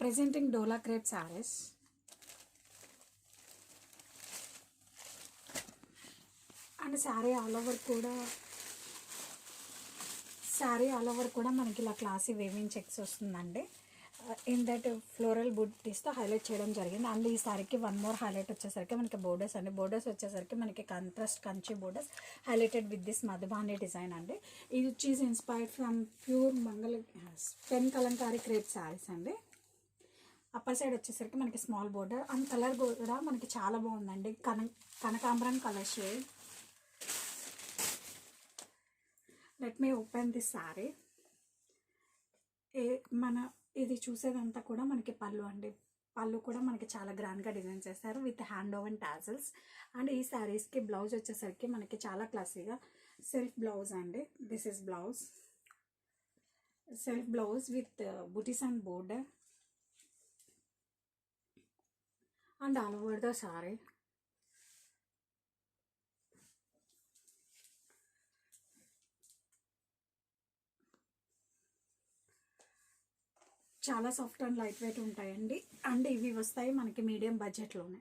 Presenting Dola crepe saris and sari all over కూడా sari all over కూడా మనకి ఇలా క్లాసీ వేవింగ్ చెక్స్ వస్తుందండి. ఇన్ దట్ ఫ్లోరల్ బుట్టీస్తో హైలైట్ చేయడం జరిగింది. అండ్ ఈ సారీకి వన్ మోర్ హైలైట్ వచ్చేసరికి మనకి బోర్డర్స్ అండి. బోర్డర్స్ వచ్చేసరికి మనకి contrast Kanchi borders highlighted with this Madhubani design అండి. ఇది వచ్చేసి inspired from pure Mangala pen Kalamkari crepe saris అండి. అప్పర్ సైడ్ వచ్చేసరికి మనకి స్మాల్ బోర్డర్ అండ్ కలర్ కూడా మనకి చాలా బాగుందండి. కన కనకాంబరం colour shade. Let me open this sari ఏ మన ఇది చూసేదంతా కూడా మనకి పళ్ళు అండి. పళ్ళు కూడా మనకి చాలా గ్రాండ్గా డిజైన్ చేస్తారు with hand woven tassels and ఈ శారీస్కి బ్లౌజ్ వచ్చేసరికి మనకి చాలా క్లాసీగా సెల్ఫ్ బ్లౌజ్ అండి. This is blouse self blouse with butis and border and all over the sari చాలా సాఫ్ట్ అండ్ లైట్ వెయిట్ ఉంటాయండి. అండ్ ఇవి వస్తాయి మనకి మీడియం బడ్జెట్లోనే